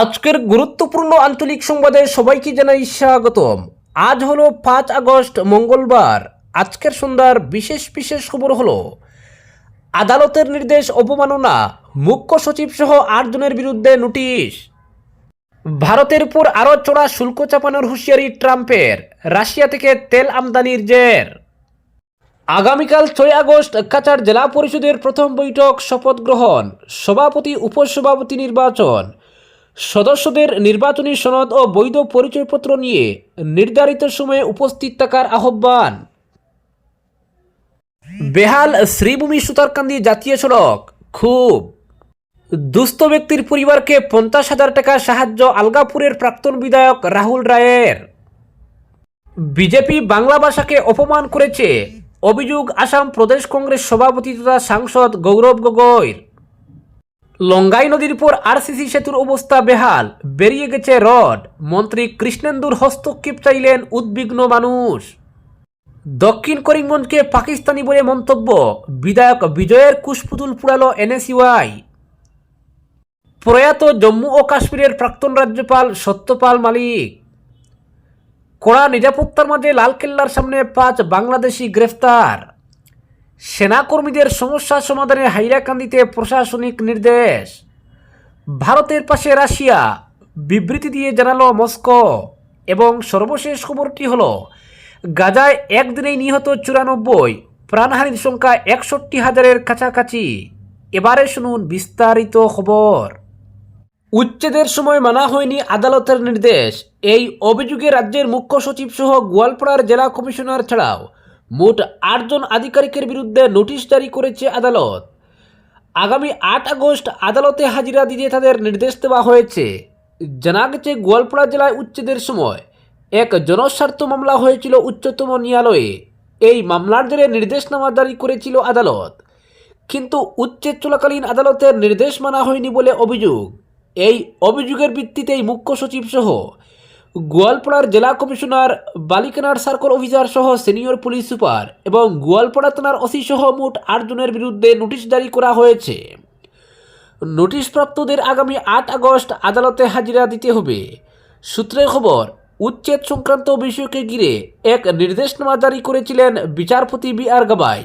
আজকের গুরুত্বপূর্ণ আঞ্চলিক সংবাদে সবাইকে জানাই স্বাগতম। আজ হলো পাঁচ আগস্ট, মঙ্গলবার। আজকের সন্ধ্যার বিশেষ বিশেষ খবর হলো, আদালতের নির্দেশ অবমাননা, মুখ্য সচিব সহ আটজনের বিরুদ্ধে নোটিশ। ভারতের উপর আরও চড়া শুল্ক চাপানোর হুঁশিয়ারি ট্রাম্পের, রাশিয়া থেকে তেল আমদানির জের। আগামীকাল ছয় আগস্ট কাচার জেলা পরিষদের প্রথম বৈঠক শপথ গ্রহণ, সভাপতি, উপসভাপতি নির্বাচন। সদস্যদের নির্বাচনী সনদ ও বৈধ পরিচয়পত্র নিয়ে নির্ধারিত সময়ে উপস্থিত থাকার আহ্বান। বেহাল শ্রীভূমি সুতারকান্দি জাতীয় সড়ক, খুব। দুস্থ ব্যক্তির পরিবারকে পঞ্চাশ হাজার টাকা সাহায্য আলগাপুরের প্রাক্তন বিধায়ক রাহুল রায়ের। বিজেপি বাংলা ভাষাকে অপমান করেছে, অভিযোগ আসাম প্রদেশ কংগ্রেস সভাপতি তথা সাংসদ গৌরব গগৈর। লঙ্গাই নদীর উপর আরসিসি সেতুর অবস্থা বেহাল। বেরিয়ে গেছে রড। মন্ত্রী কৃষ্ণেন্দুর হস্তক্ষেপ চাইলেন উদ্বিগ্ন মানুষ। দক্ষিণ করিমগঞ্জকে পাকিস্তানি বলে মন্তব্য। বিধায়ক বিজয়ের কুশপুতুল পুড়ালো এনএসইউআই। প্রয়াত জম্মু ও কাশ্মীরের প্রাক্তন রাজ্যপাল সত্যপাল মালিক। কড়া নিরাপত্তার মাঝে লালকেল্লার সামনে পাঁচ বাংলাদেশি গ্রেফতার। সেনাকর্মীদের সমস্যা সমাধানে হাইরাকান্দিতে প্রশাসনিক নির্দেশ। ভারতের পাশে রাশিয়া, বিবৃতি দিয়ে জানালো মস্কো এবং সর্বশেষ খবরটি হল, গাজায় একদিনেই নিহত চুরানব্বই, প্রাণহানির সংখ্যা একষট্টি হাজারের কাছাকাছি। এবারে শুনুন বিস্তারিত খবর। উচ্ছেদের সময় মানা হয়নি আদালতের নির্দেশ। এই অভিযোগে রাজ্যের মুখ্য সচিব সহ গোয়ালপাড়ার জেলা কমিশনার ছাড়াও মোট আটজন আধিকারিকের বিরুদ্ধে নোটিশ জারি করেছে আদালত। আগামী আট আগস্ট আদালতে হাজিরা দিতে তাদের নির্দেশ দেওয়া হয়েছে। জানা গেছে, গোয়ালপাড়া জেলায় উচ্ছেদের সময় এক জনস্বার্থ মামলা হয়েছিল উচ্চতম ন্যায়ালয়ে। এই মামলার জেরে নির্দেশনামা জারি করেছিল আদালত। কিন্তু উচ্ছেদ চলাকালীন আদালতের নির্দেশ মানা হয়নি বলে অভিযোগ। এই অভিযোগের ভিত্তিতেই মুখ্য সচিব সহ গোয়ালপাড়ার জেলা কমিশনার বালিকানার সার্কল অফিসার সহ সিনিয়র পুলিশ সুপার এবং গোয়ালপাড়া থানার ওসি সহ মোট আটজনের বিরুদ্ধে নোটিশ জারি করা হয়েছে। নোটিশপ্রাপ্তদের আগামী আট আগস্ট আদালতে হাজিরা দিতে হবে। সূত্রের খবর, উচ্ছেদ সংক্রান্ত বিষয়কে ঘিরে এক নির্দেশনামা জারি করেছিলেন বিচারপতি বি আর গাবাই।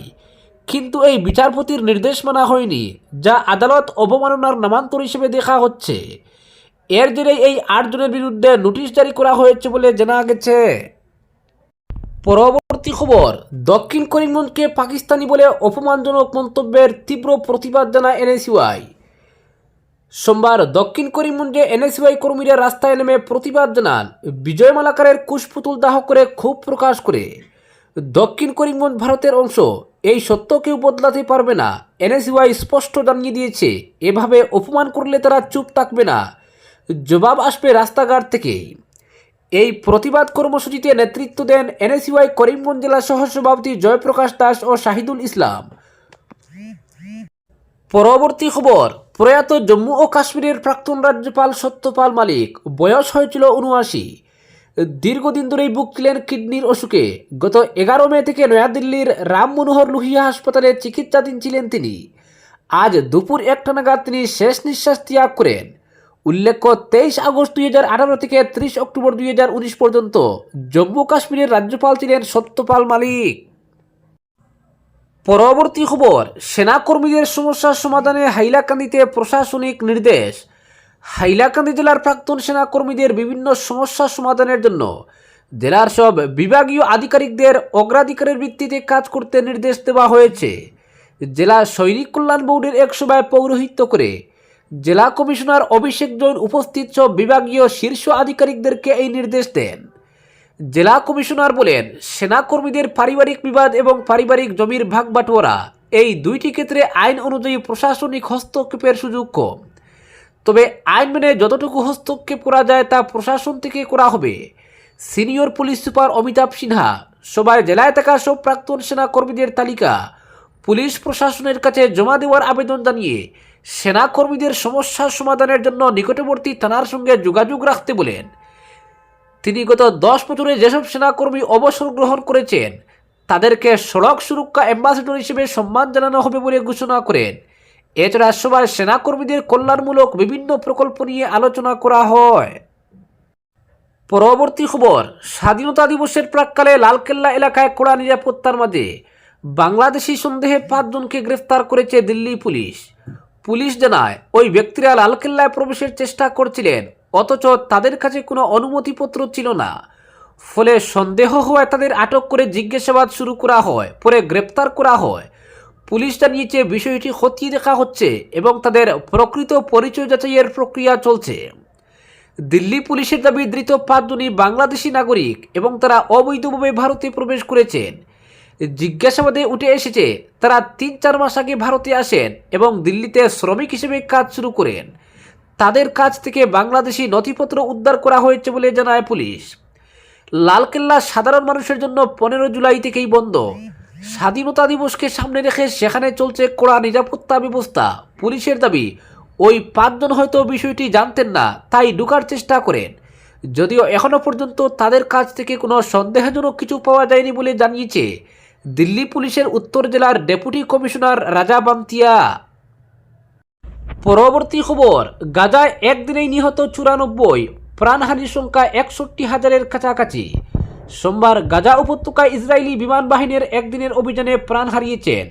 কিন্তু এই বিচারপতির নির্দেশ মানা হয়নি, যা আদালত অবমাননার নামান্তর হিসেবে দেখা হচ্ছে। এর জেরে এই আটজনের বিরুদ্ধে নোটিশ জারি করা হয়েছে বলে জানা গেছে। পরবর্তী খবর, দক্ষিণ করিমগঞ্জকে পাকিস্তানি বলে অপমানজনক মন্তব্যের তীব্র প্রতিবাদ জানায় এনএসইউআই। সোমবার দক্ষিণ করিমগঞ্জে এনএসইউআই কর্মীরা রাস্তায় নেমে প্রতিবাদ জানান, বিজয় মালাকারের কুশপুতুল দাহ করে ক্ষোভ প্রকাশ করে। দক্ষিণ করিমগঞ্জ ভারতের অংশ, এই সত্য কেউ বদলাতে পারবে না, এনএসইউআই স্পষ্ট জানিয়ে দিয়েছে, এভাবে অপমান করলে তারা চুপ থাকবে না। জবাব আসবে রাস্তাঘাট থেকে। এই প্রতিবাদ কর্মসূচিতে নেতৃত্ব দেন এনএসইউআই করিমগঞ্জ জেলা সহসভাপতি জয়প্রকাশ দাস ও শাহিদুল ইসলাম। পরবর্তী খবর, প্রয়াত জম্মু ও কাশ্মীরের প্রাক্তন রাজ্যপাল সত্যপাল মালিক, বয়স হয়েছিল উনআশি দীর্ঘদিন ধরেই ভুগছিলেন কিডনির অসুখে। গত এগারো মে থেকে নয়াদিল্লির রাম মনোহর লোহিয়া হাসপাতালে চিকিৎসাধীন ছিলেন তিনি। আজ দুপুর একটা নাগাদ তিনি শেষ নিঃশ্বাস ত্যাগ করেন। উল্লেখ্য, তেইশ আগস্ট দুই হাজার আঠারো থেকে ত্রিশ অক্টোবর দুই হাজার উনিশ পর্যন্ত জম্মু কাশ্মীরের রাজ্যপাল ছিলেন সত্যপাল মালিক। পরবর্তী খবর, সেনাকর্মীদের সমস্যার সমাধানে হাইলাকান্দিতে প্রশাসনিক নির্দেশ। হাইলাকান্দি জেলার প্রাক্তন সেনাকর্মীদের বিভিন্ন সমস্যা সমাধানের জন্য জেলার সব বিভাগীয় আধিকারিকদের অগ্রাধিকারের ভিত্তিতে কাজ করতে নির্দেশ দেওয়া হয়েছে। জেলা সৈনিক কল্যাণ বোর্ডের এক সভায় পৌরোহিত্য করে জেলা কমিশনার অভিষেক জৈন উপস্থিত সব বিভাগীয় শীর্ষ আধিকারিকদেরকে এই নির্দেশ দেন। জেলা কমিশনার বলেন, সেনাকর্মীদের পারিবারিক বিবাদ এবং পারিবারিক জমির ভাগ বাটোয়ারা এই দুইটি ক্ষেত্রে আইন অনুযায়ী প্রশাসনিক হস্তক্ষেপের সুযোগ কম। তবে আইন মেনে যতটুকু হস্তক্ষেপ করা যায় তা প্রশাসন থেকে করা হবে। Senior police super Amitabh Sinha, সবাই জেলায় থাকা সব প্রাক্তন সেনাকর্মীদের তালিকা, পুলিশ প্রশাসনের কাছে জমা দেওয়ার আবেদন জানিয়ে সেনাকর্মীদের সমস্যার সমাধানের জন্য নিকটবর্তী থানার সঙ্গে যোগাযোগ রাখতে বলেন। তিনি গত দশ বছরে যেসব সেনাকর্মী অবসর গ্রহণ করেছেন, তাদেরকে সড়ক সুরক্ষা অ্যাম্বাসেডর হিসেবে সম্মান জানানো হবে বলে ঘোষণা করেন। এছাড়া সভায় সেনাকর্মীদের কল্যাণমূলক বিভিন্ন প্রকল্প নিয়ে আলোচনা করা হয়। পরবর্তী খবর, স্বাধীনতা দিবসের প্রাককালে লালকেল্লা এলাকায় কড়া নিরাপত্তার মাঝে বাংলাদেশি সন্দেহে পাঁচজনকে গ্রেফতার করেছে দিল্লি পুলিশ। পুলিশ জানায়, ওই ব্যক্তিরা লালকেল্লায় প্রবেশের চেষ্টা করছিলেন, অথচ তাদের কাছে কোনো অনুমতিপত্র ছিল না। ফলে সন্দেহ হওয়ায় তাদের আটক করে জিজ্ঞাসাবাদ শুরু করা হয়, পরে গ্রেপ্তার করা হয়। পুলিশ জানিয়েছে, বিষয়টি খতিয়ে দেখা হচ্ছে এবং তাদের প্রকৃত পরিচয় যাচাইয়ের প্রক্রিয়া চলছে। দিল্লি পুলিশের দাবি, ধৃত পাঁচজনই বাংলাদেশি নাগরিক এবং তারা অবৈধভাবে ভারতে প্রবেশ করেছেন। জিজ্ঞাসাবাদে উঠে এসেছে, তারা তিন চার মাস আগে ভারতে আসেন এবং দিল্লিতে শ্রমিক হিসেবে কাজ শুরু করেন। তাদের কাছ থেকে বাংলাদেশি নথিপত্র উদ্ধার করা হয়েছে বলে জানায় পুলিশ। লালকেল্লা সাধারণ মানুষের জন্য পনেরো জুলাই থেকেই বন্ধ। স্বাধীনতা দিবসকে সামনে রেখে সেখানে চলছে কড়া নিরাপত্তা ব্যবস্থা। পুলিশের দাবি, ওই পাঁচজন হয়তো বিষয়টি জানতেন না, তাই ঢুকার চেষ্টা করেন। যদিও এখনও পর্যন্ত তাদের কাছ থেকে কোনো সন্দেহজনক কিছু পাওয়া যায়নি বলে জানিয়েছে দিল্লি পুলিশের উত্তর জেলার ডেপুটি কমিশনার রাজা বান্তিয়া। পরবর্তী খবর, গাজায় একদিনেই নিহত চুরানব্বই, প্রাণহানির সংখ্যা একষট্টি হাজারের কাছাকাছি। সোমবার গাজা উপত্যকায় ইসরায়েলি বিমান বাহিনীর একদিনের অভিযানে প্রাণ হারিয়েছেন।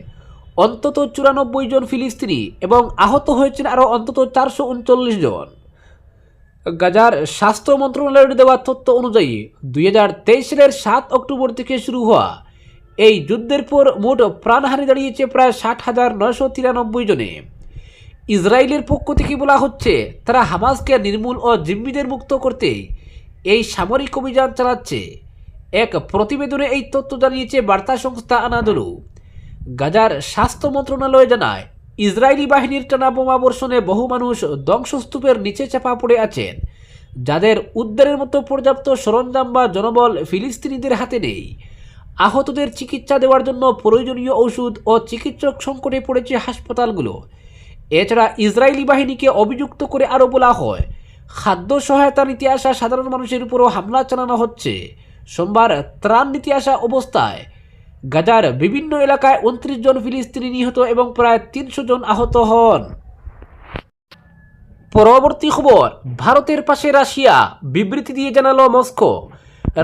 অন্তত চুরানব্বই জন ফিলিস্তিনি এবং আহত হয়েছেন আরও অন্তত চারশো উনচল্লিশ জন। গাজার স্বাস্থ্য মন্ত্রণালয়ের দেওয়া তথ্য অনুযায়ী, দুই হাজার তেইশ সালের সাত অক্টোবর থেকে শুরু হওয়া এই যুদ্ধের পর মোট প্রাণহানি দাঁড়িয়েছে প্রায় ষাট হাজার নয়শো তিরানব্বই জনে। ইসরায়েলের পক্ষ থেকে বলা হচ্ছে, তারা হামাসকে নির্মূল ও জিম্মিদের মুক্ত করতে এই সামরিক অভিযান চালাচ্ছে। এক প্রতিবেদনে এই তথ্য জানিয়েছে বার্তা সংস্থা আনাদলু। গাজার স্বাস্থ্য মন্ত্রণালয় জানায়, ইসরায়েলি বাহিনীর টানা বোমা বর্ষণে বহু মানুষ ধ্বংসস্তূপের নিচে চাপা পড়ে আছেন, যাদের উদ্ধারের মতো পর্যাপ্ত সরঞ্জাম বা জনবল ফিলিস্তিনিদের হাতে নেই। আহতদের চিকিৎসা দেওয়ার জন্য প্রয়োজনীয় ওষুধ ও চিকিৎসক সংকটে পড়েছে হাসপাতালগুলো। এছাড়া ইসরায়েলি বাহিনীকে অভিযুক্ত করে আরও বলা হয়, খাদ্য সহায়তা নিতে আসা সাধারণ মানুষের উপরও হামলা চালানো হচ্ছে। সোমবার ত্রাণ নিতে আসা অবস্থায় গাজার বিভিন্ন এলাকায় উনত্রিশ জন ফিলিস্তিনি নিহত এবং প্রায় তিনশো জন আহত হন। পরবর্তী খবর, ভারতের পাশে রাশিয়া, বিবৃতি দিয়ে জানালো মস্কো।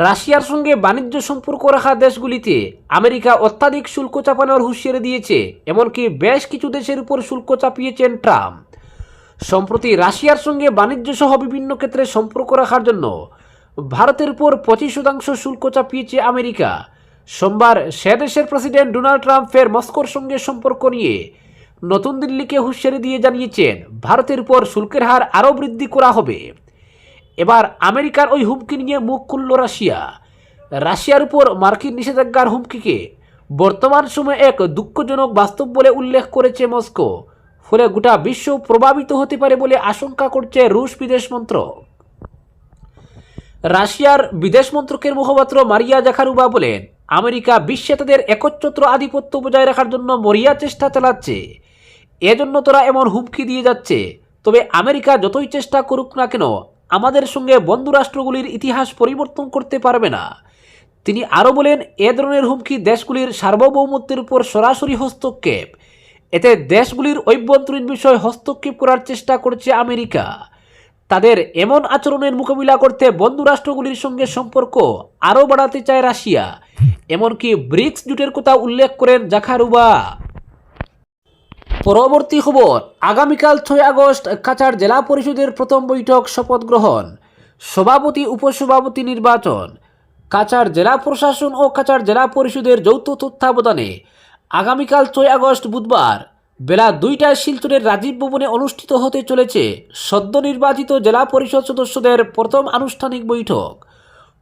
রাশিয়ার সঙ্গে বাণিজ্য সম্পর্ক রাখা দেশগুলিতে আমেরিকা অত্যাধিক শুল্ক চাপানোর হুঁশিয়ারি দিয়েছে, এমনকি বেশ কিছু দেশের উপর শুল্ক চাপিয়েছেন ট্রাম্প। সম্প্রতি রাশিয়ার সঙ্গে বাণিজ্য সহ বিভিন্ন ক্ষেত্রে সম্পর্ক রাখার জন্য ভারতের উপর পঁচিশ শতাংশ শুল্ক চাপিয়েছে আমেরিকা। সোমবার সে দেশের প্রেসিডেন্ট ডোনাল্ড ট্রাম্প ফের মস্কোর সঙ্গে সম্পর্ক নিয়ে নতুন দিল্লিকে হুঁশিয়ারি দিয়ে জানিয়েছেন, ভারতের উপর শুল্কের হার আরও বৃদ্ধি করা হবে। এবার আমেরিকার ওই হুমকি নিয়ে মুখ খুলল রাশিয়া। রাশিয়ার উপর মার্কিন নিষেধাজ্ঞার হুমকিকে বর্তমান সময়ে এক দুঃখজনক বাস্তব বলে উল্লেখ করেছে মস্কো, ফলে গোটা বিশ্ব প্রভাবিত হতে পারে বলে আশঙ্কা করছে রুশ বিদেশ মন্ত্রক। রাশিয়ার বিদেশ মন্ত্রকের মুখপাত্র মারিয়া জাখারুবা বলেন, আমেরিকা বিশ্বে তাদের একচ্ছত্র আধিপত্য বজায় রাখার জন্য মরিয়া চেষ্টা চালাচ্ছে। এজন্য তারা এমন হুমকি দিয়ে যাচ্ছে। তবে আমেরিকা যতই চেষ্টা করুক না কেন আমাদের সঙ্গে বন্ধু রাষ্ট্রগুলির ইতিহাস পরিবর্তন করতে পারবে না। তিনি আরও বলেন, এ ধরনের হুমকি দেশগুলির সার্বভৌমত্বের উপর সরাসরি হস্তক্ষেপ। এতে দেশগুলির অভ্যন্তরীণ বিষয় হস্তক্ষেপ করার চেষ্টা করছে আমেরিকা। তাদের এমন আচরণের মোকাবিলা করতে বন্ধু রাষ্ট্রগুলির সঙ্গে সম্পর্ক আরও বাড়াতে চায় রাশিয়া। এমনকি ব্রিক্স জোটের কথা উল্লেখ করেন জাখারুবা। পরবর্তী খবর, আগামীকাল ছয় আগস্ট কাছাড় জেলা পরিষদের প্রথম বৈঠক শপথ গ্রহণ, সভাপতি, উপসভাপতি নির্বাচন। কাছাড় জেলা প্রশাসন ও কাছাড় জেলা পরিষদের যৌথ তত্ত্বাবধানে আগামীকাল ছয় আগস্ট বুধবার বেলা দুইটায় শিলচরের রাজীব ভবনে অনুষ্ঠিত হতে চলেছে সদ্য নির্বাচিত জেলা পরিষদ সদস্যদের প্রথম আনুষ্ঠানিক বৈঠক।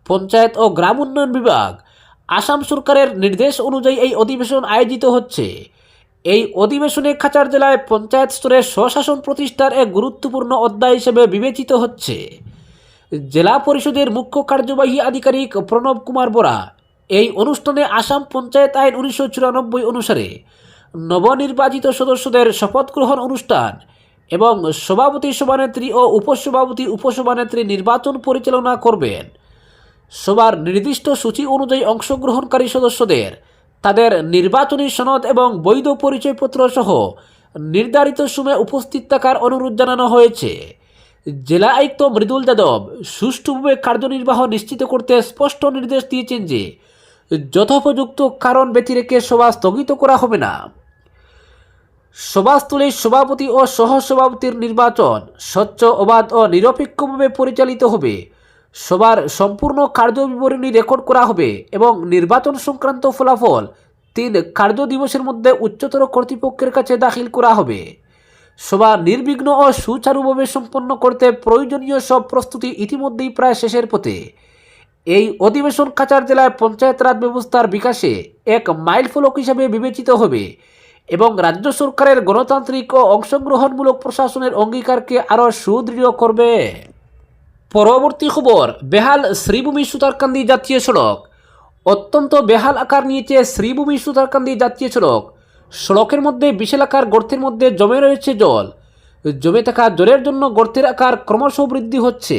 পঞ্চায়েত ও গ্রাম উন্নয়ন বিভাগ, আসাম সরকারের নির্দেশ অনুযায়ী এই অধিবেশন আয়োজিত হচ্ছে। এই অধিবেশনে খাচার জেলায় পঞ্চায়েত স্তরে স্বশাসন প্রতিষ্ঠার এক গুরুত্বপূর্ণ অধ্যায় হিসেবে বিবেচিত হচ্ছে। জেলা পরিষদের মুখ্য কার্যবাহী আধিকারিক প্রণব কুমার বরা এই অনুষ্ঠানে আসাম পঞ্চায়েত আইন উনিশশো চুরানব্বই অনুসারে নবনির্বাচিত সদস্যদের শপথ গ্রহণ অনুষ্ঠান এবং সভাপতি সভানেত্রী ও উপসভাপতি উপসভানেত্রী নির্বাচন পরিচালনা করবেন। সবার নির্দিষ্ট সূচি অনুযায়ী অংশগ্রহণকারী সদস্যদের তাদের নির্বাচনী সনদ এবং বৈধ পরিচয়পত্র সহ নির্ধারিত সময়ে উপস্থিত থাকার অনুরোধ জানানো হয়েছে। জেলা আয়ুক্ত মৃদুল যাদব সুষ্ঠুভাবে কার্যনির্বাহ নিশ্চিত করতে স্পষ্ট নির্দেশ দিয়েছেন যে, যথোপযুক্ত কারণ ব্যতি রেখে সভা স্থগিত করা হবে না। সভাস্থলে সভাপতি ও সহসভাপতির নির্বাচন স্বচ্ছ, অবাধ ও নিরপেক্ষভাবে পরিচালিত হবে। সবার সম্পূর্ণ কার্যবিবরণী রেকর্ড করা হবে এবং নির্বাচন সংক্রান্ত ফলাফল তিন কার্য দিবসের মধ্যে উচ্চতর কর্তৃপক্ষের কাছে দাখিল করা হবে। সভা নির্বিঘ্ন ও সুচারুভাবে সম্পন্ন করতে প্রয়োজনীয় সব প্রস্তুতি ইতিমধ্যেই প্রায় শেষের পথে। এই অধিবেশন কাচার জেলায় পঞ্চায়েত রাজ ব্যবস্থার বিকাশে এক মাইলফলক হিসেবে বিবেচিত হবে এবং রাজ্য সরকারের গণতান্ত্রিক ও অংশগ্রহণমূলক প্রশাসনের অঙ্গীকারকে আরও সুদৃঢ় করবে। পরবর্তী খবর, বেহাল শ্রীভূমি সুতারকান্দি জাতীয় সড়ক। অত্যন্ত বেহাল আকার নিয়েছে শ্রীভূমি সুতারকান্দি জাতীয় সড়ক। সড়কের মধ্যে বিশাল আকার গর্তের মধ্যে জমে রয়েছে জল। জমে থাকা জলের জন্য গর্তের আকার ক্রমশ বৃদ্ধি হচ্ছে।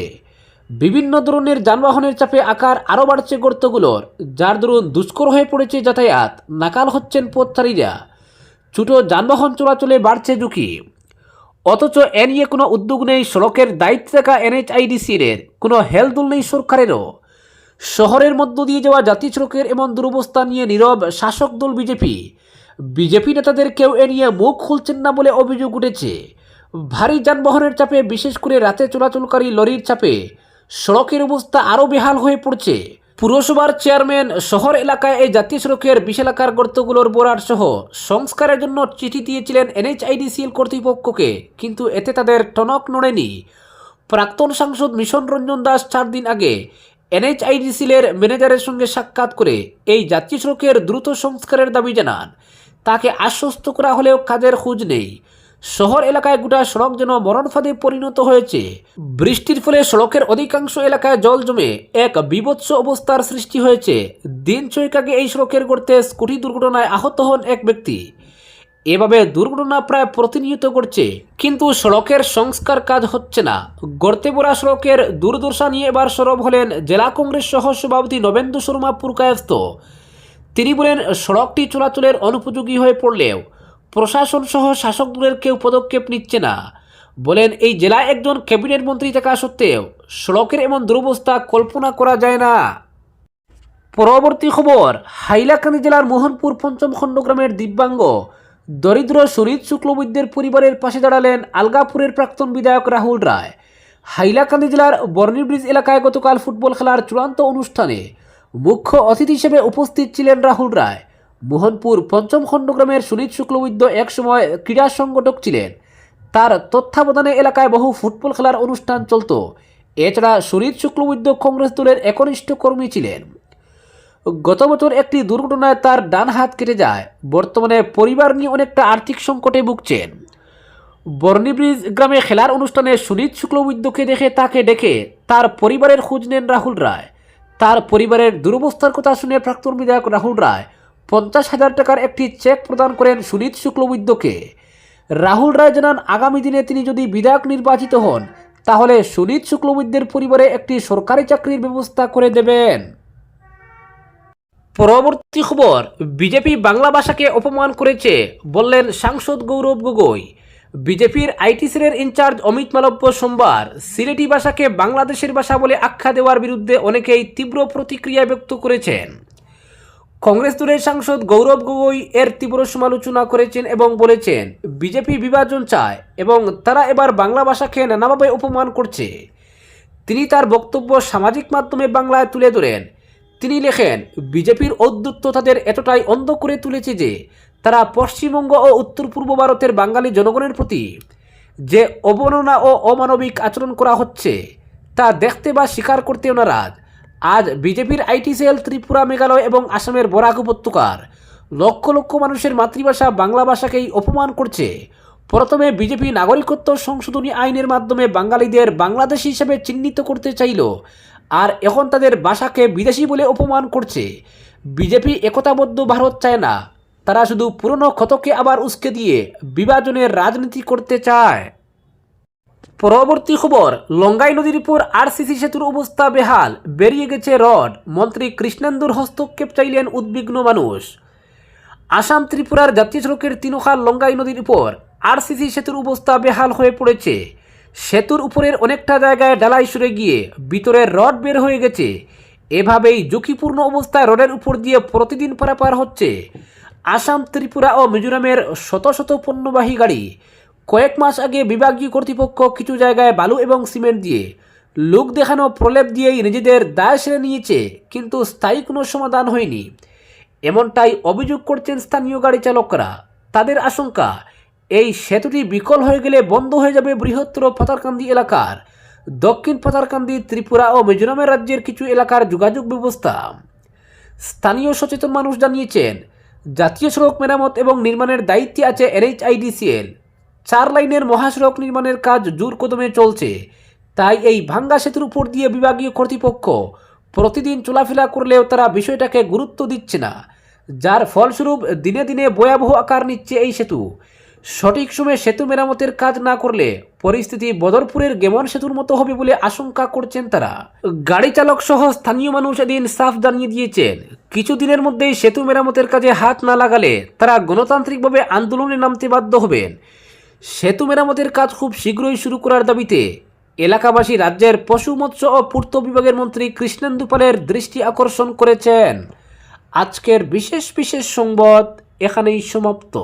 বিভিন্ন ধরনের যানবাহনের চাপে আকার আরও বাড়ছে গর্তগুলোর, যার দরুন দুষ্কর হয়ে পড়েছে যাতায়াত। নাকাল হচ্ছেন পথচারীরা। ছোট যানবাহন চলাচলে বাড়ছে ঝুঁকি। অথচ এ নিয়ে কোনো উদ্যোগ নেই সড়কের দায়িত্বে থাকা এনএইচআইডিসির। কোনো হেলদুল নেই সরকারেরও। শহরের মধ্য দিয়ে যাওয়া জাতীয় সড়কের এমন দুরবস্থা নিয়ে নীরব শাসক দল বিজেপি। বিজেপি নেতাদের কেউ এ নিয়ে মুখ খুলছেন না বলে অভিযোগ উঠেছে। ভারী যানবাহনের চাপে, বিশেষ করে রাতে চলাচলকারী লরির চাপে, সড়কের অবস্থা আরও বেহাল হয়ে পড়ছে। পুরসভার চেয়ারম্যান শহর এলাকায় এই জাতীয় সড়কের বিশালাকার গর্তগুলোর বোরার সহ সংস্কারের জন্য চিঠি দিয়েছিলেন এনএইচআইডিসিএল কর্তৃপক্ষকে, কিন্তু এতে তাদের টনক নড়েনি। প্রাক্তন সাংসদ মিশন রঞ্জন দাস চার দিন আগে এনএইচআইডিসিএলের ম্যানেজারের সঙ্গে সাক্ষাৎ করে এই জাতীয় সড়কের দ্রুত সংস্কারের দাবি জানান। তাকে আশ্বস্ত করা হলেও কাজের খোঁজ নেই। শহর এলাকায় গোটা সড়ক যেন মরণ ফাঁদে পরিণত হয়েছে। বৃষ্টির ফলে সড়কের অধিকাংশ এলাকায় জল জমে এক বিভৎস অবস্থার সৃষ্টি হয়েছে। দিন ছয়েক আগে এই সড়কের গর্তে স্কুটি দুর্ঘটনায় আহত হন এক ব্যক্তি। এভাবে দুর্ঘটনা প্রায় প্রতিনিয়ত করছে কিন্তু সড়কের সংস্কার কাজ হচ্ছে না। গর্তে পড়া সড়কের দুর্দশা নিয়ে এবার সরব হলেন জেলা কংগ্রেস সহ সভাপতি নবেন্দু শর্মা পুরকায়স্ত তিনি বলেন, সড়কটি চলাচলের অনুপযোগী হয়ে পড়লেও প্রশাসন সহ শাসক দলের কেউ পদক্ষেপ নিচ্ছে না। বলেন, এই জেলায় একজন ক্যাবিনেট মন্ত্রী থাকা সত্ত্বেও সড়কের এমন দুরবস্থা কল্পনা করা যায় না। পরবর্তী খবর, হাইলাকান্দি জেলার মোহনপুর পঞ্চম খণ্ডগ্রামের দিব্যাঙ্গ দরিদ্র শরীর শুক্লবৈদ্যের পরিবারের পাশে দাঁড়ালেন আলগাপুরের প্রাক্তন বিধায়ক রাহুল রায়। হাইলাকান্দি জেলার বর্ণি ব্রিজ এলাকায় গতকাল ফুটবল খেলার চূড়ান্ত অনুষ্ঠানে মুখ্য অতিথি হিসেবে উপস্থিত ছিলেন রাহুল রায়। মোহনপুর পঞ্চম খণ্ডগ্রামের সুনীত শুক্লবৈদ্য একসময় ক্রীড়া সংগঠক ছিলেন। তার তত্ত্বাবধানে এলাকায় বহু ফুটবল খেলার অনুষ্ঠান চলত। এছাড়া সুনীত শুক্লবৈদ্য কংগ্রেস দলের একনিষ্ঠ কর্মী ছিলেন। গত বছর একটি দুর্ঘটনায় তার ডান হাত কেটে যায়। বর্তমানে পরিবার নিয়ে অনেকটা আর্থিক সংকটে ভুগছেন। বর্ণিব্রিজ গ্রামে খেলার অনুষ্ঠানে সুনীত শুক্লবৈদ্যকে দেখে তাকে ডেকে তার পরিবারের খোঁজ নেন রাহুল রায়। তার পরিবারের দুরবস্থার কথা শুনে প্রাক্তন বিধায়ক রাহুল রায় পঞ্চাশ হাজার টাকার একটি চেক প্রদান করেন সুনীত শুক্লবৈদ্যকে। রাহুল রায় জানান, আগামী দিনে তিনি যদি বিধায়ক নির্বাচিত হন, তাহলে সুনীত শুক্লবৈদ্যের পরিবারে একটি সরকারি চাকরির ব্যবস্থা করে দেবেন। পরবর্তী খবর, বিজেপি বাংলা ভাষাকে অপমান করেছে, বললেন সাংসদ গৌরব গগৈ। বিজেপির আইটি সেলের ইনচার্জ অমিত মালব্য সোমবার সিলেটি ভাষাকে বাংলাদেশের ভাষা বলে আখ্যা দেওয়ার বিরুদ্ধে অনেকেই তীব্র প্রতিক্রিয়া ব্যক্ত করেছেন। কংগ্রেস দলের সাংসদ গৌরব গগৈ এর তীব্র সমালোচনা করেছেন এবং বলেছেন, বিজেপি বিভাজন চায় এবং তারা এবার বাংলা ভাষাকে নানাভাবে অপমান করছে। তিনি তার বক্তব্য সামাজিক মাধ্যমে বাংলায় তুলে ধরেন। তিনি লেখেন, বিজেপির ঔদ্ধত্য তাদের এতটাই অন্ধ করে তুলেছে যে তারা পশ্চিমবঙ্গ ও উত্তর পূর্ব ভারতের বাঙালি জনগণের প্রতি যে অবমাননা ও অমানবিক আচরণ করা হচ্ছে, তা দেখতে বা স্বীকার করতেও নারাজ। আজ বিজেপির আইটি সেল, ত্রিপুরা মেঘালয় এবং আসামের বরাক উপত্যকার লক্ষ লক্ষ মানুষের মাতৃভাষা বাংলা ভাষাকেই অপমান করছে। প্রথমে বিজেপি নাগরিকত্ব সংশোধনী আইনের মাধ্যমে বাঙালিদের বাংলাদেশি হিসেবে চিহ্নিত করতে চাইল, আর এখন তাদের ভাষাকে বিদেশি বলে অপমান করছে। বিজেপি একতাবদ্ধ ভারত চায় না, তারা শুধু পুরনো ক্ষতকে আবার উস্কে দিয়ে বিভাজনের রাজনীতি করতে চায়। পরবর্তী খবর, লঙ্গাই নদীর উপর আরসিসি সেতুর অবস্থা বেহাল। বেরিয়ে গেছে রড। মন্ত্রী কৃষ্ণেন্দুর হস্তক্ষেপ চাইলেন উদ্বিগ্ন মানুষ। আসাম ত্রিপুরার জাতীয় সড়কের তিনখাল লঙ্গাই নদীর উপর আরসিসি সেতুর অবস্থা বেহাল হয়ে পড়েছে। সেতুর উপরের অনেকটা জায়গায় ডালাই সরে গিয়ে ভিতরের রড বের হয়ে গেছে। এভাবেই ঝুঁকিপূর্ণ অবস্থায় রডের উপর দিয়ে প্রতিদিন পারাপার হচ্ছে। আসাম ত্রিপুরা ও মিজোরামের শত শত পণ্যবাহী গাড়ি কয়েক মাস আগে বিভাগীয় কর্তৃপক্ষ কিছু জায়গায় বালু এবং সিমেন্ট দিয়ে লোক দেখানো প্রলেপ দিয়েই নিজেদের দায় সেরে নিয়েছে, কিন্তু স্থায়ী কোনো সমাধান হয়নি। এমনটাই অভিযোগ করছেন স্থানীয় গাড়ি চালকরা। তাদের আশঙ্কা, এই সেতুটি বিকল হয়ে গেলে বন্ধ হয়ে যাবে বৃহত্তর পাতারকান্দি এলাকার। দক্ষিণ পাতারকান্দি, ত্রিপুরা ও মিজোরামের রাজ্যের কিছু এলাকার যোগাযোগ ব্যবস্থা। স্থানীয় সচেতন মানুষ জানিয়েছেন, জাতীয় সড়ক মেরামত এবং নির্মাণের দায়িত্বে আছে এনএইচআইডিসিএল। চার লাইনের মহাসড়ক নির্মাণের কাজ জোর কদমে চলছে। তাই এই ভাঙ্গা সেতুর উপর দিয়ে বিভাগীয় কর্তৃপক্ষ প্রতিদিন চলাফেরা করলেও তারা বিষয়টাকে গুরুত্ব দিচ্ছে না। যার ফলস্বরূপ দিনে দিনে ভয়াবহ আকার নিচ্ছে এই সেতু। সঠিক সময়ে সেতু মেরামতের কাজ না করলে পরিস্থিতি বদরপুরের গেমন সেতুর মতো হবে বলে আশঙ্কা করছেন তারা। গাড়ি চালক সহ স্থানীয় মানুষ এদিন সাফ জানিয়ে দিয়েছেন কিছুদিনের মধ্যেই সেতু মেরামতের কাজে হাত না লাগালে তারা গণতান্ত্রিকভাবে আন্দোলনে নামতে বাধ্য হবেন। সেতু মেরামতের কাজ খুব শীঘ্রই শুরু করার দাবিতে এলাকাবাসী রাজ্যের পশু, মৎস্য ও পূর্ত বিভাগের মন্ত্রী কৃষ্ণেন্দু পালের দৃষ্টি আকর্ষণ করেছেন। আজকের বিশেষ বিশেষ সংবাদ এখানেই সমাপ্ত।